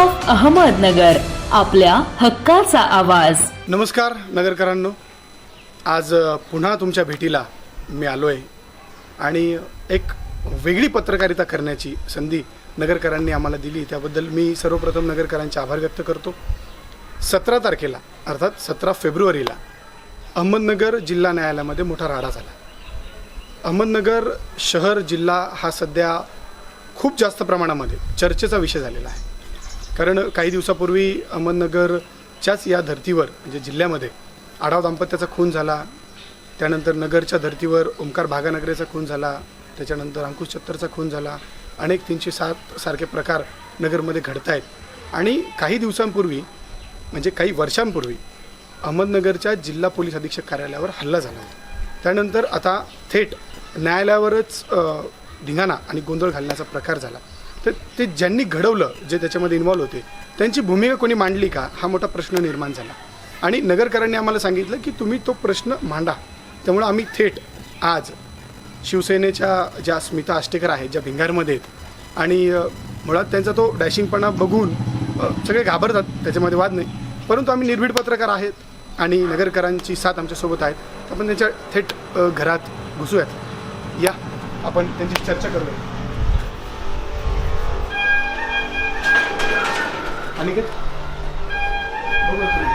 Of Ahmednagar आपल्या हक्काचा आवाज. नमस्कार नगरकरांनो. आज पुन्हा तुमच्या भेटीला मी आलो आहे आणि एक वेगळी पत्रकारिता करण्याची संधी नगरकरांनी आम्हाला दिली. त्याबद्दल मी सर्वप्रथम नगरकरांचे आभार व्यक्त करतो. सतरा तारखेला अर्थात सतरा फेब्रुवारीला अहमदनगर जिल्हा न्यायालयामध्ये मोठा राडा झाला. अहमदनगर शहर जिल्हा हा सध्या खूप जास्त प्रमाणामध्ये चर्चेचा विषय झालेला आहे. कारण काही दिवसापूर्वी अहमदनगरच्याच या धर्तीवर म्हणजे जिल्ह्यामध्ये आढाव दाम्पत्याचा खून झाला. त्यानंतर नगरच्या धर्तीवर ओंकार भागानगरेचा खून झाला. त्याच्यानंतर अंकुश छत्तरचा खून झाला. अनेक तीनशे सात सारखे प्रकार नगरमध्ये घडत आहेत आणि काही दिवसांपूर्वी म्हणजे काही वर्षांपूर्वी अहमदनगरच्या जिल्हा पोलीस अधीक्षक कार्यालयावर हल्ला झाला होता. त्यानंतर आता थेट न्यायालयावरच धिंगाणा आणि गोंधळ घालण्याचा प्रकार झाला. तर ते ज्यांनी घडवलं जे त्याच्यामध्ये इन्व्हॉल्व होते त्यांची भूमिका कोणी मांडली का? हा मोठा प्रश्न निर्माण झाला. आणि नगरकरांनी आम्हाला सांगितलं की तुम्ही तो प्रश्न मांडा. त्यामुळं आम्ही थेट आज शिवसेनेच्या ज्या स्मिता आष्टेकर आहेत ज्या भिंगारमध्ये आहेत आणि मुळात त्यांचा तो डॅशिंगपणा बघून सगळे घाबरतात त्याच्यामध्ये वाद नाही. परंतु आम्ही निर्भीड पत्रकार आहेत आणि नगरकरांची साथ आमच्यासोबत आहेत. तर आपण त्यांच्या थेट घरात घुसूयात. या आपण त्यांची चर्चा करूया. अनिकेत? बघू तुम्ही.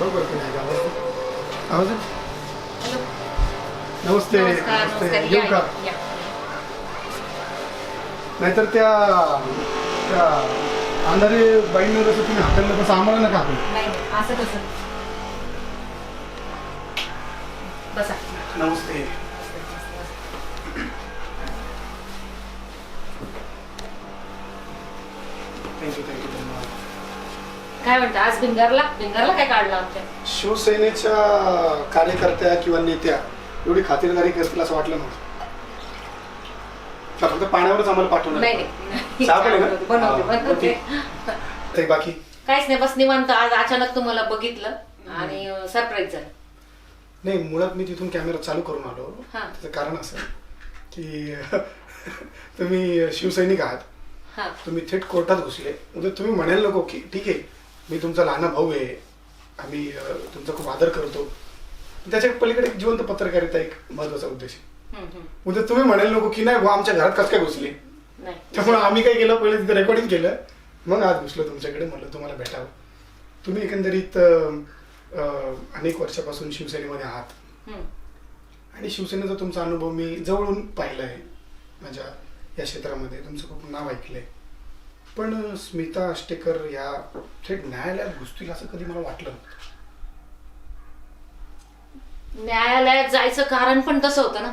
बघू बरं तुम्ही. आवाज? नमस्ते. नमस्ते. येऊ का. नाहीतर त्या त्या अंधारे बाईंना जसं तुम्ही हाकललं तसं आम्हाला नका हाकलू असं कसं? बसा. नमस्ते. थँक्यू थँक्यू धन्यवाद काय म्हणता आज भिंगारला? भिंगारला काय काढलं आमच्या? शिवसेनेच्या कार्यकर्त्या किंवा नेत्या एवढी खातिरदारी करतील असं वाटलं नव्हतं का फक्त पाण्यावरच आम्हाला पाठवणार नाही? बनवते हा, बाकी? काहीच नाही बस निवांत. आज अचानक तुम्हाला बघितलं आणि सरप्राईज झालं. नाही मुळात मी तिथून कॅमेरा चालू करून आलो. हा. त्याचं कारण असं की तुम्ही शिवसैनिक आहात. तुम्ही थेट कोर्टात घुसले. म्हणजे तुम्ही म्हणायला नको की ठीक आहे मी तुमचा लहान भाऊ आहे आम्ही तुमचा खूप आदर करतो. त्याच्या पलीकडे एक जिवंत पत्रकारिता एक महत्त्वाचा उद्देश आहे. म्हणजे तुम्ही म्हणायला नको की नाही आमच्या घरात कसं काय घुसले? त्यामुळे आम्ही काय केलं? पहिले तिथे रेकॉर्डिंग केलं. मग आज घुसलो तुमच्याकडे म्हणलं तुम्हाला भेटावं. तुम्ही एकंदरीत अनेक वर्षापासून शिवसेनेमध्ये आहात. आणि शिवसेनेचा तुमचा अनुभव मी जवळून पाहिला आहे. माझ्या या क्षेत्रामध्ये. तुमचं खूप नाव ऐकलंय. पण स्मिता आष्टेकर या थेट न्यायालयात घुसतील असं कधी मला वाटलं नव्हतं. न्यायालयात जायचं कारण पण तसं होतं ना.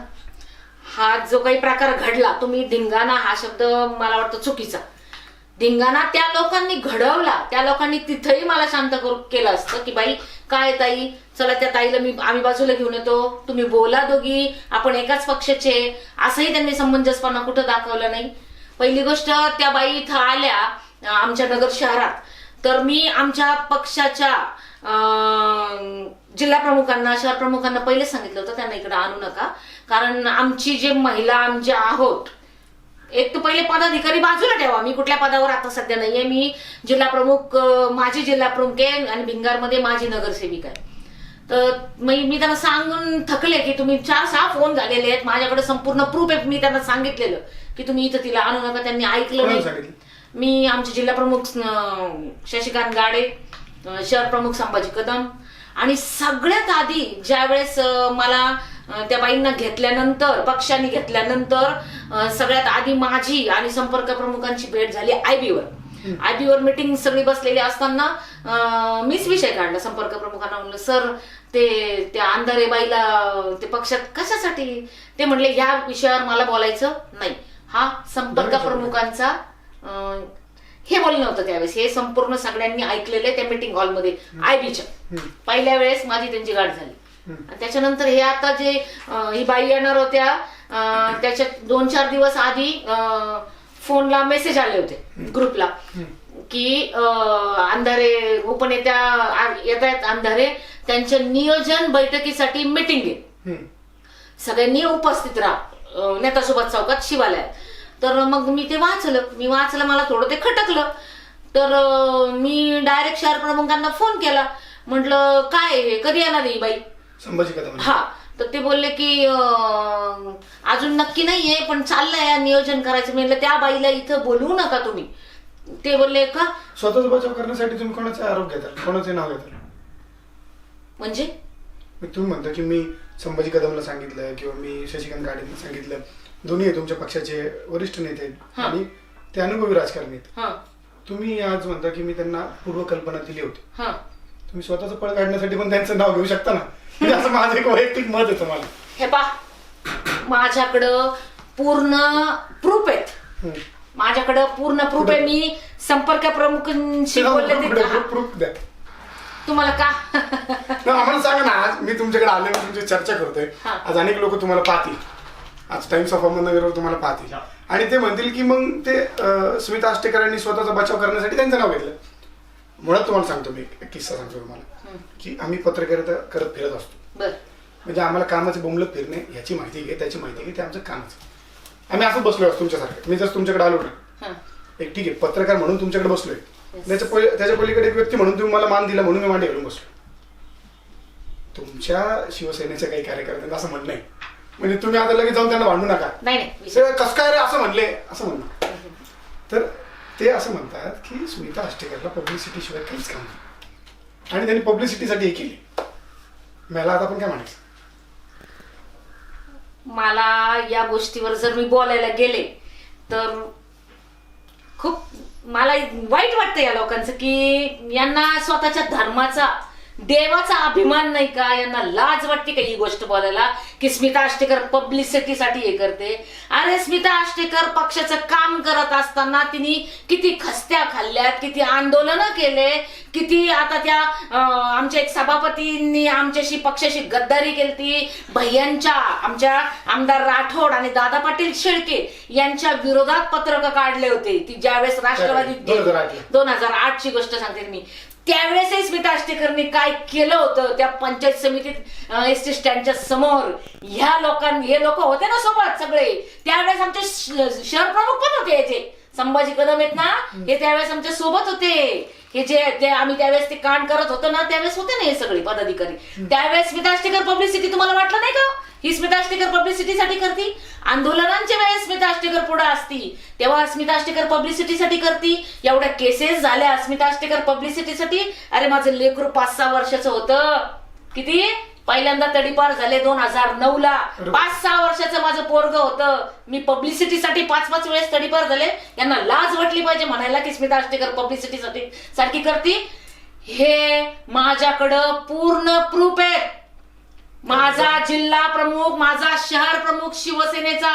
हा जो काही प्रकार घडला तुम्ही धिंगाणा हा शब्द मला वाटतं चुकीचा. धिंगाणा त्या लोकांनी घडवला. त्या लोकांनी तिथंही मला शांत करू केलं असतं की बाई काय ताई? चला त्या ताईला मी आम्ही बाजूला घेऊन येतो. तुम्ही बोला दोघी. आपण एकाच पक्षाचे असंही त्यांनी समंजसपणा कुठं दाखवलं नाही. पहिली गोष्ट त्या बाई इथं आल्या आमच्या नगर शहरात. तर मी आमच्या पक्षाच्या जिल्हा प्रमुखांना शहर प्रमुखांना पहिलेच सांगितलं होतं त्यांना इकडे आणू नका. कारण आमची जे महिला आमचे आहोत एक तर पहिले पदाधिकारी बाजूला ठेवा. मी कुठल्या पदावर आता सध्या नाहीये. मी जिल्हा प्रमुख माझी जिल्हा प्रमुख आहे आणि भिंगारमध्ये माझी नगरसेविका आहे. तर मी मी त्यांना सांगून थकले की तुम्ही चार सहा फोन झालेले आहेत. माझ्याकडे संपूर्ण प्रूफ आहे. मी त्यांना सांगितलेलं की तुम्ही इथं तिला आणू नका. त्यांनी ऐकलं नाही. मी आमचे जिल्हा प्रमुख शशिकांत गाडे शहर प्रमुख संभाजी कदम. आणि सगळ्यात आधी ज्यावेळेस मला त्या बाईंना घेतल्यानंतर पक्षाने घेतल्यानंतर सगळ्यात आधी माझी आणि संपर्क प्रमुखांची भेट झाली आयबीवर आयबीवर मीटिंग सगळी बसलेली असताना मीच विषय काढला संपर्क प्रमुखांना म्हणलं सर ते त्या अंधारे बाईला ते पक्षात कशासाठी? ते म्हणले ह्या विषयावर मला बोलायचं नाही. हा संपर्क. प्रमुखांचा हे बोलणं होतं त्यावेळेस. हे संपूर्ण सगळ्यांनी ऐकलेले त्या मीटिंग हॉलमध्ये आयबीच्या. पहिल्या वेळेस माझी त्यांची गाठ झाली. त्याच्यानंतर हे आता जे ही बाई येणार होत्या त्याच्यात दोन चार दिवस आधी फोनला मेसेज आले होते ग्रुपला की अंधारे उपनेत्या येत आहेत अंधारे त्यांच्या नियोजन बैठकीसाठी मीटिंग आहे. सगळ्यांनी उपस्थित राहा. नेतासोबत चौकात शिवालयात. तर मग मी ते वाचलं. मी वाचलं मला थोडं ते खटकलं. तर मी डायरेक्ट शहर प्रमुखांना फोन केला. म्हटलं काय हे? कधी येणार ही बाई? संभाजी कदम हा तर ते बोलले की अं, अजून नक्की नाहीये पण चाललंय नियोजन करायचं. मी म्हणलं त्या बाईला इथं बोलवू नका तुम्ही. ते बोलले का? स्वतःचा बचाव करण्यासाठी तुम्ही कोणाचे आरोप घेताल कोणाचे नाव घेताल म्हणजे? मग तुम्ही म्हणता की मी संभाजी कदमला सांगितलं किंवा मी शशिकांत गाडेंना सांगितलं. दोन्ही तुमच्या पक्षाचे वरिष्ठ नेते आहेत हा. आणि ते अनुभवी राजकारणी आहेत. हा. तुम्ही आज म्हणता की मी त्यांना पूर्वकल्पना दिली होती. हा. तुम्ही स्वतःचं पळ काढण्यासाठी पण त्यांचं नाव घेऊ शकता ना. म्हणजे असं माझं एक वैयक्तिक मत आहे तुम्हाला. हे पा माझ्याकडं पूर्ण प्रूफ आहेत. हम्म. माझ्याकडं पूर्ण प्रूफ आहे. मी संपर्क प्रमुखांशी बोलले ते प्रूफ प्रूफ द्या. तुम्हाला का? नाही, आम्हाला सांगा ना आज मी तुमच्याकडे आले तुमची चर्चा करतोय. हा. आज अनेक लोक तुम्हाला पाहतील. आज टाइम्स ऑफ अहमदनगरवर तुम्हाला पाहतील. आणि ते म्हणतील की मग ते अं, स्मिता आष्टेकरांनी स्वतःचा बचाव करण्यासाठी त्यांचं नाव घेतलं. मुळात तुम्हाला सांगतो मी एक किस्सा सांगतो तुम्हाला. की आम्ही पत्रकारिता करत फिरत असतो. म्हणजे आम्हाला कामाचे बोंबलत फिरणे याची माहिती घे त्याची माहिती घे ते आमचं कामच आम्ही असं बसलोय तुमच्यासारखं. मी जर तुमच्याकडे आलो ना हा. एक ठीक आहे पत्रकार म्हणून तुमच्याकडे बसलोय. त्याच्या त्याच्या पलीकडे एक व्यक्ती म्हणून तुम्ही मला मान दिला म्हणून मी मांडी घालून बसलो तुमच्या शिवसेनेच्या काही कार्यकर्त्यांना असं म्हणणं आहे म्हणजे तुम्ही आता लगेच जाऊन त्यांना भांडू नका. नाही नाही विषय- "सर, कसं काय रे असं म्हणले? असं म्हणणं. तर ते असं म्हणतात की सुनीता आष्टेकरला पब्लिसिटी शिवाय काहीच काम नाही. आणि त्यांनी पब्लिसिटीसाठी हे केली. मला आता आपण काय म्हणायचं? मला या गोष्टीवर जर मी बोलायला गेले तर खूप मला वाईट वाटतं या लोकांचं की यांना स्वतःच्या धर्माचा देवाचा अभिमान नाही का? यांना लाज वाटते का ही गोष्ट बोलायला? की स्मिता आष्टेकर पब्लिसिटीसाठी हे करते. अरे स्मिता आष्टेकर पक्षाचं काम करत असताना तिने किती खस्त्या खाल्ल्यात किती आंदोलनं केले किती आता त्या आमच्या एक सभापतींनी आमच्याशी पक्षाशी गद्दारी केली भैयांच्या आमच्या आमदार राठोड आणि दादा पाटील शेळके यांच्या विरोधात पत्रक काढले होते. ती ज्यावेळेस. आठला. दोन हजार आठ ची गोष्ट सांगते मी. त्यावेळेसही स्मिता आष्टेकरनी काय केलं होतं त्या पंचायत समितीत एस टी स्टँडच्या समोर? ह्या लोकांनी हे लोक होते ना सोबत सगळे? त्यावेळेस आमचे शहर प्रमुख पण होते याचे. संभाजी कदम आहेत ना हे त्यावेळेस आमच्यासोबत होते. हे जे आम्ही त्यावेळेस ते कांड करत होतो ना त्यावेळेस होते ना हे सगळे पदाधिकारी. त्यावेळेस स्मिता आष्टेकर पब्लिसिटी तुम्हाला वाटलं नाही का? ही स्मिता आष्टेकर पब्लिसिटीसाठी करती. आंदोलनांच्या वेळेस स्मिता आष्टेकर पुढे असती. तेव्हा स्मिता आष्टेकर पब्लिसिटीसाठी करती. एवढ्या केसेस झाल्या. स्मिता आष्टेकर पब्लिसिटीसाठी अरे माझं लेकरू पाच सहा वर्षाचं होतं. किती? पहिल्यांदा तडीपार झाले दोन हजार नऊ ला पाच सहा वर्षाचं माझं पोरग होतं. मी पब्लिसिटीसाठी पाच पाच वेळेस तडीपार झाले. यांना लाज वाटली पाहिजे म्हणायला की स्मिता आष्टेकर पब्लिसिटीसाठी सारखी करती. हे माझ्याकडं पूर्ण प्रूफ आहेत. माझा जिल्हा प्रमुख माझा शहर प्रमुख शिवसेनेचा.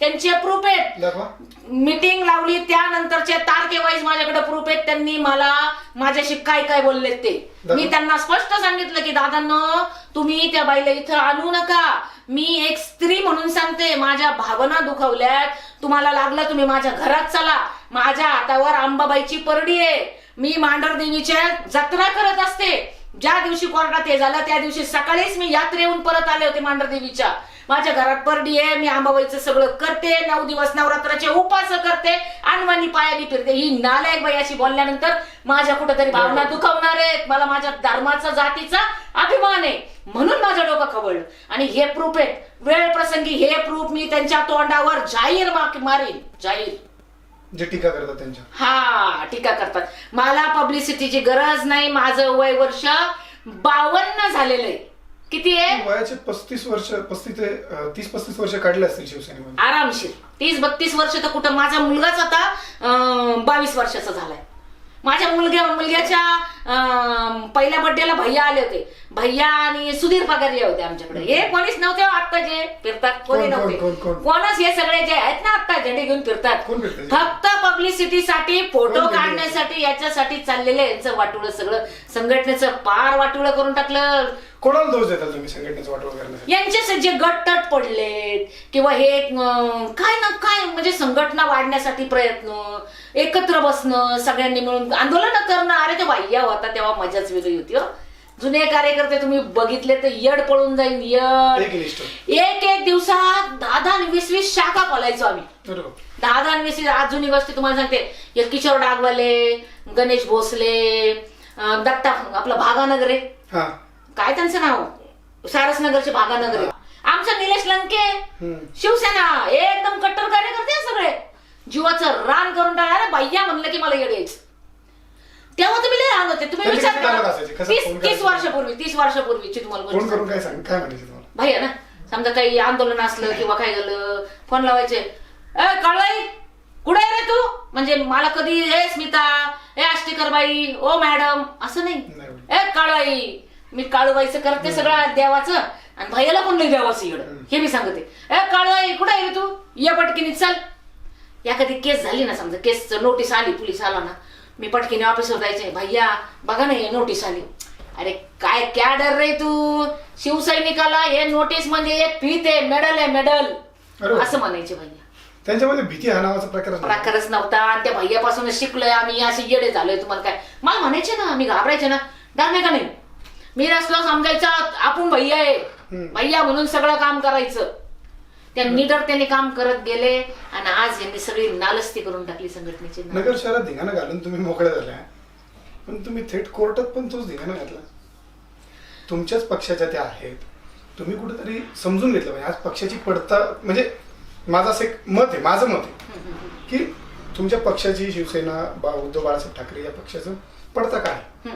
त्यांचे प्रूफ आहेत. दाखवा. मीटिंग लावली त्यानंतरचे तारखेवाईज माझ्याकडे प्रूफ आहेत. त्यांनी मला माझ्याशी काय काय बोललेत ते. मी त्यांना स्पष्ट सांगितलं की दादांनो तुम्ही त्या बाईला इथं आणू नका. मी एक स्त्री म्हणून सांगते माझ्या भावना दुखवल्यात. तुम्हाला लागलं तुम्ही माझ्या घरात चला. माझ्या हातावर अंबाबाईची परडी आहे. मी मांढर देवीच्या जत्रा करत असते. ज्या दिवशी कोर्टात हे झालं त्या दिवशी सकाळीच मी यात्रेहून परत आले होते मांढर देवीच्या. माझ्या घरात परडी आहे मी आंबाबाईचं सगळं करते नऊ दिवस नवरात्राचे उपास करते अनवानी पायाली फिरते. ही नालायक बाई अशी बोलल्यानंतर माझ्या कुठेतरी भावना दुखावणार आहेत. मला माझ्या धर्माचा जातीचा अभिमान आहे. म्हणून माझं डोकं खवळलं. आणि हे प्रूफ आहेत वेळ प्रसंगी हे प्रूफ मी त्यांच्या तोंडावर जाहीर मारीन. जाहीर. जे टीका करतात त्यांच्या. हा टीका करतात. मला पब्लिसिटीची गरज नाही. माझं वय वर्ष बावन्न झालेलं आहे. किती आहे? वयाचे पस्तीस वर्ष पस्तीस ते अं, तीस पस्तीस वर्ष काढले असतील शिवसेनेमध्ये. आरामशीर. तीस बत्तीस वर्ष तर कुठं माझा मुलगाच आता बावीस वर्षाचा झालाय. माझ्या मुलग्या मुलग्याच्या पहिल्या बड्डेला भैया आले होते. भैया आणि सुधीर पगारिया होते आमच्याकडे. हे कोणीच नव्हते हो आत्ता जे फिरतात कोणी कोण, कोण, नव्हते. कोण, कोण? कोणच हे सगळे जे आहेत ना आत्ता झेंडे घेऊन फिरतात. कोण फिरतात? फक्त पब्लिसिटीसाठी फोटो कोण झेंडे काढण्यासाठी याच्यासाठी चाललेलं आहे यांचं वाटुळं सगळं. संघटनेचं पार वाटुळं करून टाकलं. कोणाला दोष देताल तुम्ही संघटनेचं वाटोळ करण्यासाठी? यांचे जे गटतट पडलेत किंवा हे अं, काय ना काय म्हणजे संघटना वाढण्यासाठी प्रयत्न एकत्र बसणं सगळ्यांनी मिळून आंदोलन करणं. अरे ते बाह्य होता तेव्हा मजाच वेगळी होती हो. जुने कार्यकर्ते तुम्ही बघितले तर यड पळून जाईन यड. एक एक दिवसात दहा दहा आणि वीस वीस शाखा खोलायचो आम्ही. बरोबर. दहा दहा आणि वीस वीस आज जुनी गोष्टी तुम्हाला सांगते. किशोर डागवाले गणेश भोसले अं, दत्ता आपलं भागानगरे. हा. काय त्यांचं नाव? सारसनगरचे भागानगरे. आमचा निलेश लंके. हम्म. शिवसेना. एकदम कट्टर कार्यकर्ते आहे सगळे. जीवाचं रान करून टाकणार बाह्या म्हणलं की मला यायचं. तेव्हा तुम्ही लय लहान होते. तुम्ही त्यांचे विचार किती कामं करा असायचे? कसं तीस फोन तीस करायचे? वर्षापूर्वी तीस वर्षापूर्वीची तुम्हाला गोष्ट फोन करून सांगते. काय सांग काय म्हणायचे तुम्हाला? भैया ना समजा काही आंदोलन असलं किंवा काय झालं फोन लावायचे. ए काळवाई कुठे आहे रे तू? म्हणजे मला कधी ए स्मिता ए आष्टीकर बाई ओ मॅडम असं नाही. नाही. ए काळवाई मी काळूबाईचं करते सगळं देवाचं आणि भैयाला पण नाही देवाचं इकडं हे मी सांगते. ए काळवाई कुठे आहे रे तू? ये पटकीने चल. या कधी केस झाली ना समजा केस नोटीस आली पोलीस आला ना मी पटकीने ऑफिसवर जायचे भैया बघा ना हे नोटीस आली. अरे काय क्या डर रे तू? शिवसैनिकाला हे नोटीस म्हणजे एक फीत आहे मेडल आहे मेडल. असं म्हणायचे भैया. त्यांच्यामध्ये भीती हा नावाचा प्रकार. प्रकारच नव्हता. आणि त्या भैयापासूनच शिकलोय आम्ही असे येडे झालोय तुम्हाला काय. मला म्हणायचे ना मी घाबरायचे ना. डर नाही का नाही? मी रसलो समजायचा आपण भैया आहे. हम्म. भैया म्हणून सगळं काम करायचं. त्या निडर त्याने काम करत गेले आणि आज यांनी सगळी नालस्ती करून टाकली संघटनेची नगर शहरात धिंगाणा घालून तुम्ही मोकळ्या झाल्या. पण तुम्ही थेट कोर्टात पण तोच धिंगाणा घातला. तुमच्याच पक्षाच्या त्या आहेत. तुम्ही कुठेतरी समजून घेतलं पाहिजे. आज पक्षाची पडता म्हणजे माझं असं एक मत आहे माझं मत आहे की तुमच्या पक्षाची शिवसेना बा उद्धव बाळासाहेब ठाकरे या पक्षाचं पडता काय.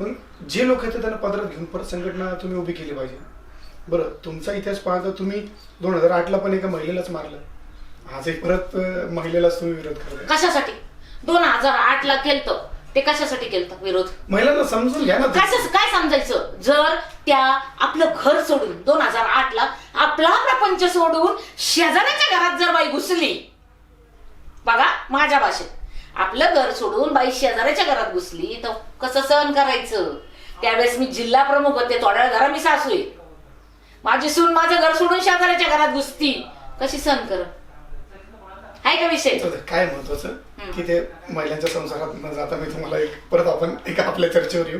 मग जे लोक आहेत त्यांना पदरात घेऊन परत संघटना तुम्ही उभी केली पाहिजे. बरं तुमचा इतिहास पाहता तुम्ही दोन हजार आठला पण एका महिलेलाच मारलं. आजही परत अं, महिलेलाच तुम्ही विरोध करताय. कशासाठी? दोन हजार आठ ला केलतं. ते कशासाठी केलतं विरोध? महिलांना समजून घ्या ना तुम्ही. कसं काय समजायचं? जर त्या आपलं घर सोडून दोन हजार आठ ला आपला प्रपंच सोडून शेजाऱ्याच्या घरात जर बाई घुसली बघा माझ्या भाषेत आपलं घर सोडून बाई शेजाऱ्याच्या घरात घुसली तर कसं सहन करायचं? त्यावेळेस मी जिल्हा प्रमुख होते थोड्या घरा मी सासू आहे. माझी सून माझं घर सोडून शेजाऱ्याच्या घरात घुसती. कशी सहन कर आहे का विषय? तर काय महत्वाचं? की ते महिलांच्या संसारात न जाता मी तुम्हाला एक परत आपण एका आपल्या चर्चेवर येऊ.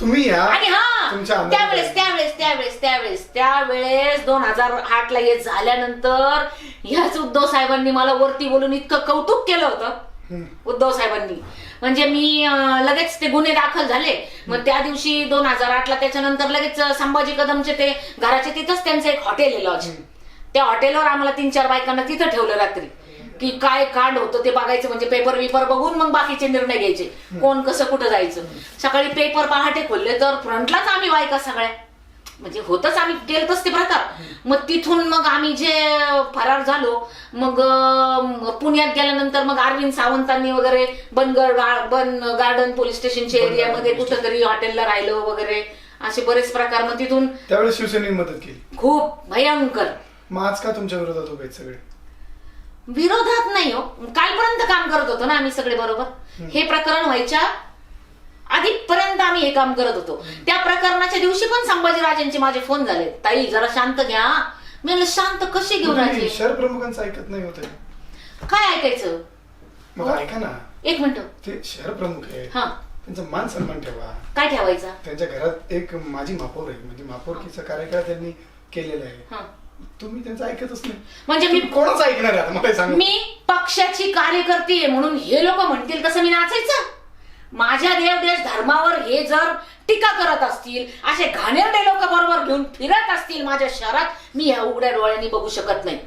तुम्ही या. आणि हा तुमच्या त्यावेळेस त्यावेळेस त्यावेळेस त्यावेळेस त्यावेळेस दोन हजार आठ ला हे झाल्यानंतर ह्याच उद्धव साहेबांनी मला वरती बोलून इतकं कौतुक केलं होतं. हम्म. उद्धव साहेबांनी. म्हणजे मी लगेच ते गुन्हे दाखल झाले. मग त्या दिवशी दोन हजार आठला त्याच्यानंतर लगेच संभाजी कदमचे ते घराचे तिथंच त्यांचं एक हॉटेल आहे लॉज त्या हॉटेलवर आम्हाला तीन चार बायकांना तिथं ठेवलं रात्री. की काय कांड होतं ते बघायचं म्हणजे पेपर विपर बघून मग बाकीचे निर्णय घ्यायचे. कोण कसं कुठं जायचं. सकाळी पेपर पहाटे खोलले तर फ्रंटलाच आम्ही बायका सगळ्या. म्हणजे होतच आम्ही केलतच ते प्रकार. मग तिथून मग आम्ही जे फरार झालो मग पुण्यात गेल्यानंतर मग अरविंद सावंतांनी वगैरे बनगड बन गार्डन पोलीस स्टेशनच्या एरियामध्ये कुठंतरी हॉटेलला राहिलो वगैरे. असे बरेच प्रकार. मग तिथून त्यावेळेस शिवसेनेने मदत केली. खूप भयंकर. मग आज का तुमच्या विरोधात उभे आहेत सगळे? विरोधात नाही हो. कालपर्यंत काम करत होतो ना आम्ही सगळे बरोबर. हे प्रकरण व्हायच्या आधीपर्यंत आम्ही हे काम करत होतो. त्या प्रकरणाच्या दिवशी पण संभाजीराजेंचे माझे फोन झाले. ताई जरा शांत घ्या. मी म्हणलं, शांत कशी घेऊन तुम्ही शहर प्रमुखांचं ऐकत नाही होत. काय ऐकायचं? मग. ऐका ना. एक मिनिट. ते शहर प्रमुख आहे. हा. त्यांचा मान सन्मान ठेवा. काय ठेवायचा? त्यांच्या घरात एक माझी महापौर आहे. म्हणजे महापौरकीचा कार्यकाळ त्यांनी केलेला आहे. हा. तुम्ही त्यांचं ऐकतच नाही. म्हणजे मी तुम्ही कोणाच ऐकणार आहे? आता मला सांगा. मी पक्षाची कार्यकर्ती आहे म्हणून हे लोक म्हणतील तसं मी नाचायचं? माझ्या देव देश धर्मावर हे जर टीका करत असतील असे घाणेरडे लोक बरोबर घेऊन फिरत असतील माझ्या शहरात मी ह्या उघड्या डोळ्यांनी बघू शकत नाही.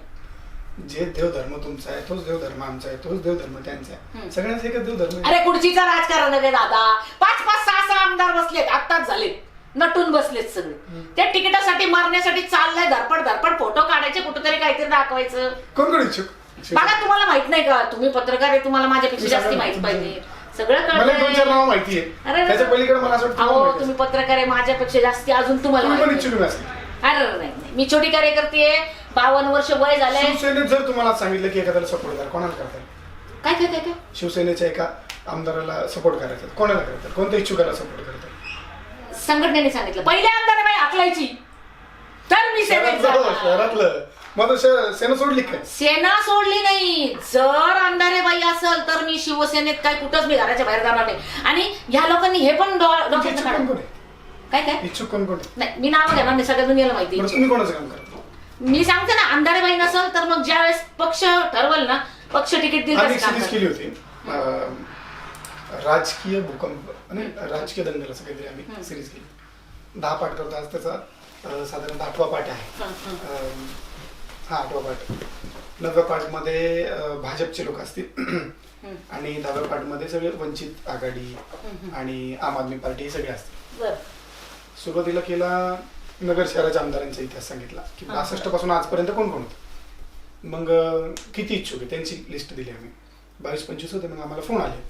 जे देवधर्म तुमचा आहे तोच देवधर्म आमचा आहे तोच देवधर्म त्यांचा आहे. सगळ्यांचा एकच देवधर्म आहे. अरे खुर्चीचं राजकारण आहे रे दादा. पाच पाच सहा सहा आमदार बसलेत आत्ताच झालेत नटून बसलेत सगळे. त्या तिकिटासाठी मारण्यासाठी चाललंय धरपड धरपड फोटो काढायचे कुठेतरी काहीतरी दाखवायचं. कोण कोण इच्छुक? बघा तुम्हाला माहीत नाही का? तुम्ही पत्रकार आहे तुम्हाला माझ्यापेक्षा जास्ती माहीत पाहिजे. सगळं मला दोन चार कळत नाव माहिती अरे आहे रे. त्याच्या पलीकडे मला असं वाटतं अहो तुम्ही पत्रकार आहे माझ्यापेक्षा जास्ती अजून तुम्हाला असेल. तुम्ही पण माहिती इच्छुक नसेल अरे अरे, नाही नाही. मी छोटी कार्यकर्ती आहे बावन्न वर्ष वय झालंय. शिवसेनेत जर तुम्हाला सांगितलं की एखाद्याला सपोर्ट करा कोणाला करताय काय काय काय काय? शिवसेनेच्या एका आमदाराला सपोर्ट करायचा कोणाला करतात कोणत्या इच्छुकाला सपोर्ट करतात संघटनेने सांगितलं. पहिले आमदार बाई आकलायची. तर मी सेवेत शहरातलं जाणार. शहरातलं मग सेना सोडली काय? सेना सोडली नाही. जर अंधारेबाई असेल तर मी शिवसेनेत काय कुठंच मी घराच्या बाहेर जाणार नाही. आणि ह्या लोकांनी हे पण काय काय? इच्छुक कोण कोण आहे? नाही मी नाव घेणार नाही सगळ्या दुनियाला माहिती. बरं तुम्ही कोणाचं काम करता? मी सांगते ना अंधारेबाई नसेल तर मग ज्यावेळेस पक्ष ठरवल ना पक्ष तिकीट दिलं. केली होती. राजकीय भूकंप आणि राजकीय दंगल असं काहीतरी आम्ही सिरीज केली. दहा पाठ करतो आज त्याचा अं, साधारणतः आठवा पाठ आहे. हं, आठवा पाठ नवव्या पाठमध्ये भाजपचे लोक असतील. आणि दहाव्या पाठमध्ये सगळे वंचित आघाडी आणि आम आदमी पार्टी हे सगळे असतील. सुरुवातीला केला नगर शहराच्या आमदारांचा इतिहास सांगितला की. बासष्टपासून आजपर्यंत कोण कोण होतं? मग किती इच्छुक आहे? त्यांची लिस्ट दिली आम्ही. बावीस पंचवीस होते मग आम्हाला फोन आले.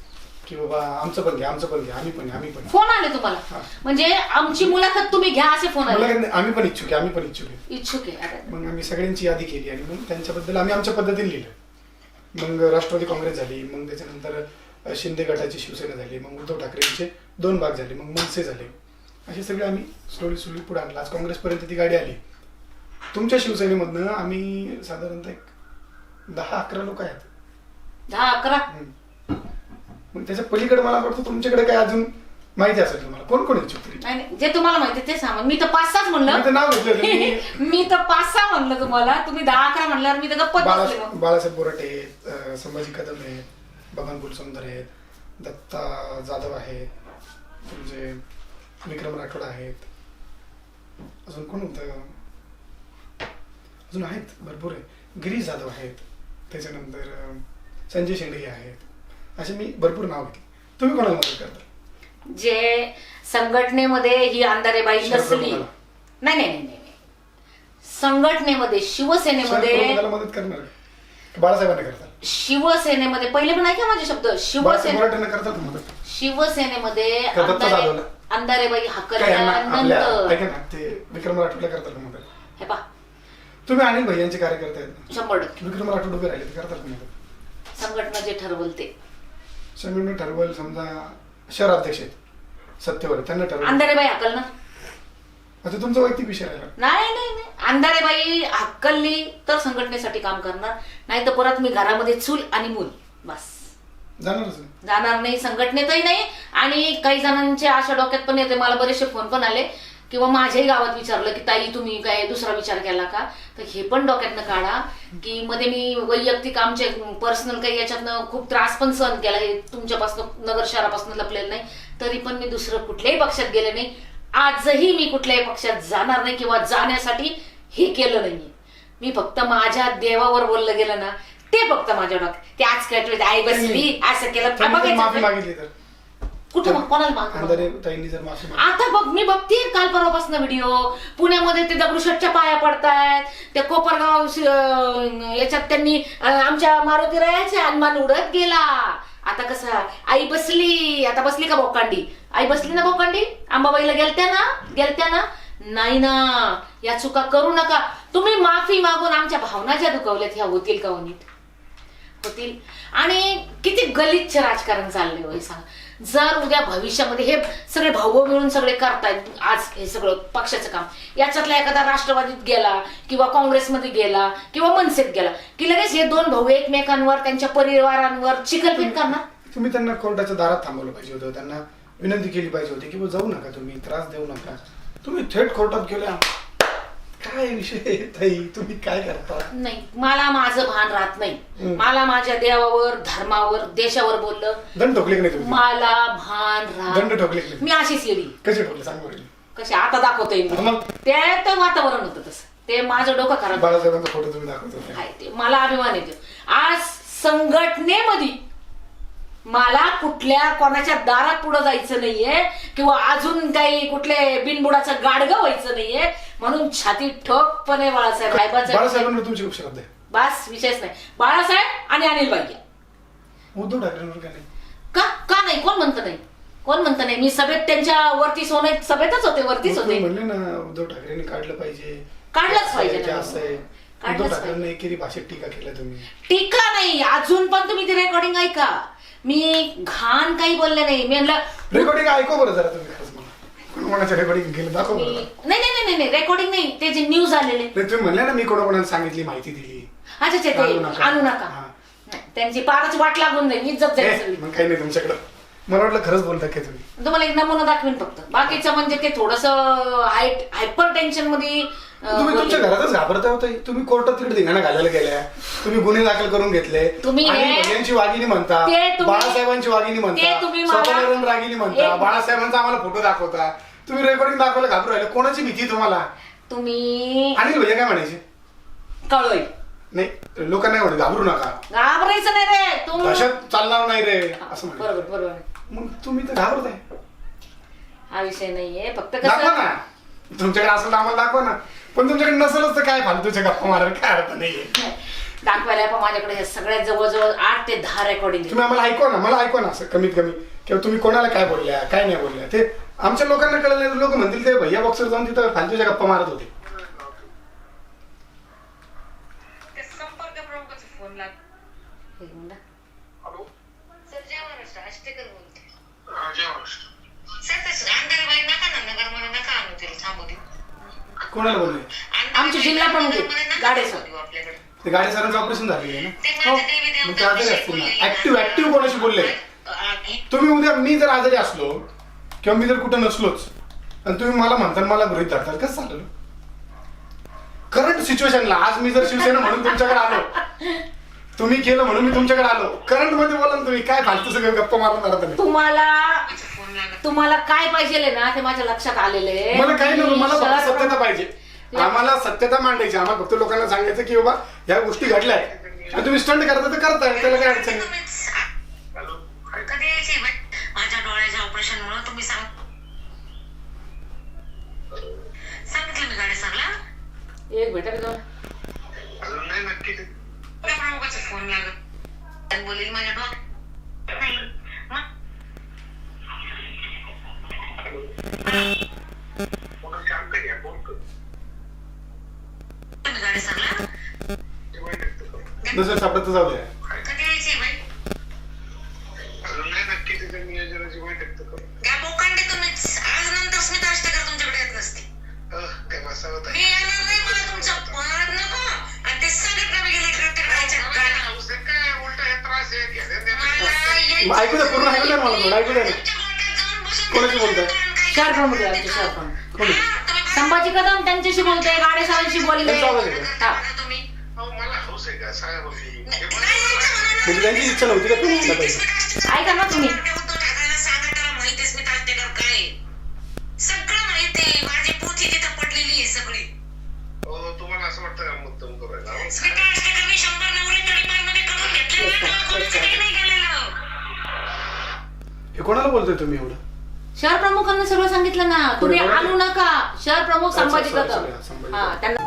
की बाबा आमचं पण घ्या आमचं पण घ्या आम्ही पण घ्या, आम्ही पण. फोन आले तुम्हाला? हा. म्हणजे आमची मुलाखत तुम्ही घ्या असे फोन आले. आम्ही पण इच्छुक आहे आम्ही पण इच्छुक आहे. इच्छुक आहे. मग आम्ही सगळ्यांची यादी केली आणि मग त्यांच्याबद्दल आम्ही आमच्या पद्धतीने लिहिलं. मग राष्ट्रवादी काँग्रेस झाली मग त्याच्यानंतर अं, शिंदे गटाची शिवसेना झाली मग उद्धव ठाकरेंचे दोन भाग झाले मग मनसे झाले. असे सगळे आम्ही स्लोली स्लोली पुढे आणलं. आज काँग्रेसपर्यंत ती गाडी आली. तुमच्या शिवसेनेमधनं आम्ही साधारणतः एक दहा अकरा लोक आहेत. दहा अकरा? हम्म. मग त्याच्या पलीकडे मला वाटतं तुमच्याकडे काय अजून माहिती असेल तुम्हाला? कोण कोण इच्छुक तरी नाही नाही, जे तुम्हाला माहिती आहे ते सांगा. मी तर पाच सहाच मी तर म्हणलं नाव घेतलं होतं. मी मी तर पाच सहा म्हणलं तुम्हाला. तुम्ही दहा अकरा म्हणल्यावर मी तर गप्पत बसले बाळा मग. बाळासाहेब बोराटे आहेत अं, संभाजी कदम आहेत बबन कुलसुंदर आहेत दत्ता जाधव आहेत तुमचे विक्रम राठोड आहेत. अजून कोण होतं? अजून आहेत भरपूर आहे गिरीश जाधव आहेत. त्याच्यानंतर अं, संजय शेंडगे आहेत. असे मी भरपूर नाव घेतले. तुम्ही कोणाला मदत करता? जे संघटनेमध्ये ही अंधारेबाई नसली. नाही नाही नाही नाही. नाही. संघटनेमध्ये शिवसेनेमध्ये मदत करणार? बाळासाहेबांना करतात शिवसेनेमध्ये पहिले पण ऐका माझे शब्द? शिवसेने शिवसेनेमध्ये? अंधारेबाई ना ते विक्रम राठोडला करतात का मदत? हे पा तुम्ही अनिल भैयांचे कार्यकर्ते आहेत शंभर टक्के. विक्रम राठोड उभे राहिले करतात मदत? संघटना जे ठरवल ते. संघटना ठरवल समजा शहराध्यक्ष आहेत सत्तेवर आहेत, त्यांना ठरवलं. अंधारेबाई हाकल ना. आता तुमचा वैयक्तिक विषय राहिला नाही नाही नाही. अंधारेबाई हक्कलली तर संघटनेसाठी काम करणार. नाही तर परत मी घरामध्ये चूल आणि मूल. बस. जाणारच. जाणार नाही संघटनेतही नाही. आणि काही जणांच्या अशा डोक्यात पण येते मला बरेचसे फोन पण आले. किंवा माझ्याही गावात विचारलं की ताई तुम्ही काय दुसरा विचार केला का? तर हे पण डोक्यातनं काढा की मध्ये मी वैयक्तिक आमचे पर्सनल काही याच्यातनं खूप त्रास पण सहन केला. हे तुमच्यापासून नगर शहरापासून लपलेलं नाही. तरी पण मी दुसरं कुठल्याही पक्षात गेले नाही. आजही मी कुठल्याही पक्षात जाणार नाही किंवा जाण्यासाठी हे केलं नाहीये. मी फक्त माझ्या देवावर बोललं गेलं ना ते फक्त माझ्या डोक्यात. ते आज काय आई बसली असं केलं. माफी मागितली तर. कुठं मग कोणाला ताईंनी जर माफी आता बघ मी बघते काल परवापासून व्हिडिओ पुण्यामध्ये ते दगडूशेठच्या पाया पडतायत. ते कोपरगाव श- अं, याच्यात त्यांनी अं, आमच्या मारुती रायाचा हनुमान उडत गेला. आता कसं आई बसली. आता बसली का बोकांडी आई बसली ना बोकांडी अंबाबाईला गेलत्या ना? गेलत्या ना? नाही ना. या चुका करू नका. तुम्ही माफी मागून आमच्या भावना ज्या दुखावल्यात ह्या होतील का होतील. आणि किती गलिच्छ राजकारण चाललंय हो हे सांगा. जर उद्या भविष्यामध्ये हे सगळे भाऊ मिळून सगळे करतायत आज हे सगळं पक्षाचं काम याच्यातला एखादा राष्ट्रवादीत गेला किंवा काँग्रेसमध्ये गेला किंवा मनसेत गेला की लगेच हे दोन भाऊ एकमेकांवर त्यांच्या परिवारांवर चिकलफेक करणार? तुम्ही त्यांना कोर्टाच्या दारात थांबवलं पाहिजे होतं त्यांना विनंती केली पाहिजे होती की जाऊ नका तुम्ही त्रास देऊ नका. तुम्ही थेट कोर्टात गेल्या. काय विषय ताई? तुम्ही काय करता? नाही मला माझं भान राहत नाही. मला माझ्या देवावर धर्मावर देशावर बोललं. दंड ठोकले की नाही तुम्ही? मला भान दंड राहत ठोकले की नाही? मी अशीच येडी कसे ठोकले? सांग बरं. कशी आता दाखवतोय मी. मग? ते तर वातावरण होतं तसं. ते माझं डोकं खराब बाळासाहेबांचा फोटो तुम्ही दाखवत. होते आहे ते मला अभिमान येतो. आज संघटनेमध्ये मला कुठल्या कोणाच्या दारात पुढे जायचं नाहीये किंवा अजून काही कुठले बिनबुडाचं गाडगं व्हायचं नाहीये. म्हणून छाती ठोकपणे बाळासाहेब बाळासाहेबांवर तुमची श्रद्धा आहे. बस विषयच नाही. बाळासाहेब आणि अनिल बागे उद्धव ठाकरेंवर काय नाही? का का नाही? कोण म्हणतं नाही? कोण म्हणतं नाही? मी सभेत त्यांच्या वरती सोने सभेतच होते वरतीच होते. म्हणले ना उद्धव ठाकरेंनी काढलं पाहिजे. काढलंच पाहिजे असं आहे, ना. असं आहे. काढलंच उद्धव ठाकरेंनी एकेरी भाषेत टीका केल्या तुम्ही. टीका नाही. अजून पण तुम्ही ती रेकॉर्डिंग ऐका. मी घाण काही बोलले नाही. मी म्हणलं रेकॉर्डिंग ऐकव बरं जरा तुम्ही खरंच मला. कोण कोणाचं रेकॉर्डिंग केलं दाखव मी- बरं. नाही नाही नाही नाही नाही रेकॉर्डिंग नाही. ते जे न्यूज आलेले. नाही, तुम्ही म्हणले ना मी कोणाकोणाला सांगितली माहिती दिली. अच्छा अच्छा, आणू ते नका. आणू नका. हा. नाही, त्यांची पारच वाट लागून जाईल. इज्जत जाईल ए, सगळी. मग काही नाही तुमच्याकडं. मला वाटलं खरंच बोलता काय तुम्ही. तुम्हाला एक नमुना दाखवीन फक्त. बाकीचं म्हणजे ते थोडस हायपर टेन्शनमध्ये तुम्ही तुमच्या. घरातच घाबरता होता? तुम्ही कोर्टात तिकडे धिंगाणा घालायला गेल्या. तुम्ही गुन्हे दाखल करून घेतले. तुम्ही आणि हे- भजनची वागिनी म्हणता. ते तुम्ही- बाळासाहेबांची वागिनी ते म्हणता. तुम्ही मला- स्वतःवरून रागिनी म्हणता. एक- बाळासाहेबांचा आम्हाला फोटो दाखवता. तुम्ही रेकॉर्डिंग दाखवायला घाबरू राहिले. कोणाची भीती तुम्हाला? तुम्ही आणि भैया काय म्हणायचे? कळोय. नाही लोकांना नाही म्हणत घाबरू नका. घाबरायचं नाही रे. तू चालणार नाही रे. असं म्हणे बरोबर बरोबर. मग तुम्ही तर घाबरताय. हा विषय नाहीये. फक्त दाखवा कसं ना. तुमच्याकडे तर आम्हाला दाखवा ना. पण तुमच्याकडे नसेलच तर काय फालतूच्या गप्पा मारायला? काय अर्थ नाहीये. दाखवायला पण माझ्याकडे हे सगळ्यात जवळजवळ आठ ते दहा रेकॉर्डिंग तुम्ही आम्हाला ऐकवा ना मला ऐकवा ना असं कमीत कमी. किंवा तुम्ही कोणाला काय बोलल्या काय नाही बोलल्या ते आमच्या लोकांना कळलं नाही लोक म्हणतील ते भैया बॉक्सर जाऊन तिथं फालतूच्या गप्पा मारत होते. ते संपर्क प्रमुखाचा फोन लाग सर जय महाराष्ट्र आष्टेकर बोलते. सर तसं अंधारबाई नका ना नगरमध्ये नका आणू तिला थांबू दे कोणाला बोलले? आमचे जिल्हा प्रमुख गाडे सर. आपल्याकडे ते गाडी सरांचं ऑपरेशन झालेलं आहे ना? ते हो. माझ्या देवी मग ते आजारी देवतांविषयी असतील ना? बोललेले. ऍक्टिव्ह ऍक्टिव्ह कोणाशी बोलले? तुम्ही उद्या मी जर आजारी असलो किंवा मी जर कुठं नसलोच आणि तुम्ही मला म्हणता मला गृहित धरतात कसं चालेल करंट सिच्युएशनला आज मी जर शिवसेना म्हणून तुमच्याकडे आलो तुम्ही केलं म्हणून मी तुमच्याकडे आलो. करंटमध्ये बोला ना तुम्ही काय फालतू सगळं गप्पा मारून तुम्हाला तुम्हाला काय पाहिजे ना ते माझ्या लक्षात आलेले. आहे. मला काही मला फक्त सत्यता पाहिजे. आम्हाला सत्यता मांडायची आम्हाला फक्त लोकांना सांगायचं की बाबा ह्या गोष्टी घडल्या आहेत. आणि तुम्ही स्टंट करता तर करताय त्याला काय अडचण नाही? माझ्या डोळ्याच्या ऑपरेशन मुळे तुम्ही सांग सांगितलं मी गाडी सरला एक भेटा प्रमुखाचा फोन लागत. बोलेल माझ्या डोळ्यात नाही मग तुम्ही गाडी सरला दुसरं सापडत जाऊ द्या कधी यायची बाई त्या बोकांडे तुम्हीच आज नंतर स्मिता अष्टकर तुमच्याकडे येत नसते मी येणार नाही मला तुमचा पार नको आणि ते संघटना वगैरे करते करायच्या गाड्या. मला यायचं- मग ऐकू द्या पूर्ण ऐकू द्या मला थोडं ऐकू द्या कोणाशी बोलताय? शहर प्रमुख आहे आमचे कोणी हा, तुम्ही संभाजी कदम त्यांच्याशी बोलते गाडे सरांशी बोलले. त्यांचा आवाज? हा. तुम्ही म्हणजे त्यांची इच्छा नव्हती का म्हटलं पाहिजे ऐका ना तुम्ही. हे कोणाला बोलतोय तुम्ही एवढं? शहर प्रमुखांना सगळं सांगितलं ना. तुम्ही आणू नका. शहर प्रमुख संभाजी कदम हा. त्यांना